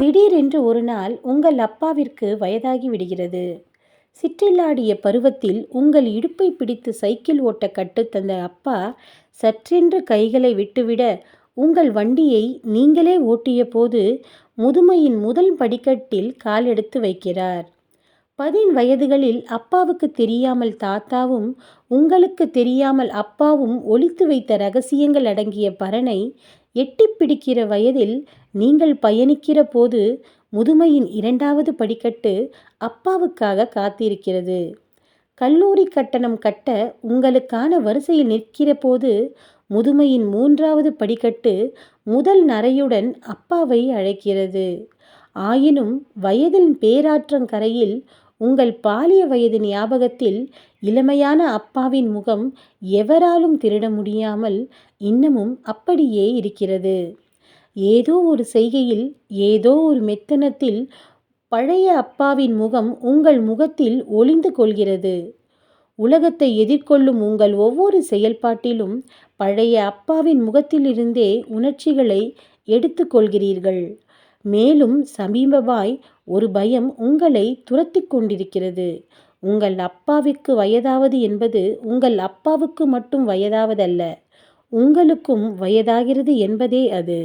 திடீரென்று ஒரு நாள் உங்கள் அப்பாவிற்கு வயதாகி விடுகிறது. சிற்றில்லாடிய பருவத்தில் உங்கள் இடுப்பை பிடித்து சைக்கிள் ஓட்ட கற்றுத்தந்த அப்பா சற்றென்று கைகளை விட்டுவிட உங்கள் வண்டியை நீங்களே ஓட்டிய போது முதுமையின் முதல் படிக்கட்டில் காலெடுத்து வைக்கிறார். பதின் வயதுகளில் அப்பாவுக்கு தெரியாமல் தாத்தாவும் உங்களுக்கு தெரியாமல் அப்பாவும் ஒளித்து வைத்த ரகசியங்கள் அடங்கிய பரனை எட்டிப் பிடிக்கிற வயதில் நீங்கள் பயணிக்கிற போது முதுமையின் இரண்டாவது படிக்கட்டு அப்பாவுக்காக காத்திருக்கிறது. கல்லூரி கட்டணம் கட்ட உங்களுக்கான வரிசையில் நிற்கிற போது முதுமையின் மூன்றாவது படிக்கட்டு முதல் நரையுடன் அப்பாவை அழைக்கிறது. ஆயினும் வயதின் பேராற்றங்கரையில் உங்கள் பாலிய வயது ஞாபகத்தில் இளமையான அப்பாவின் முகம் எவராலும் திருட முடியாமல் இன்னமும் அப்படியே இருக்கிறது. ஏதோ ஒரு செய்கையில் ஏதோ ஒரு மெத்தனத்தில் பழைய அப்பாவின் முகம் உங்கள் முகத்தில் ஒளிந்து கொள்கிறது. உலகத்தை எதிர்கொள்ளும் உங்கள் ஒவ்வொரு செயல்பாட்டிலும் பழைய அப்பாவின் முகத்திலிருந்தே உணர்ச்சிகளை எடுத்துக்கொள்கிறீர்கள். மேலும் சமீபமாய் ஒரு பயம் உங்களை துரத்தி கொண்டிருக்கிறது. உங்கள் அப்பாவிற்கு வயதாவது என்பது உங்கள் அப்பாவுக்கு மட்டும் வயதாவதல்ல உங்களுக்கும் வயதாகிறது என்பதே அது.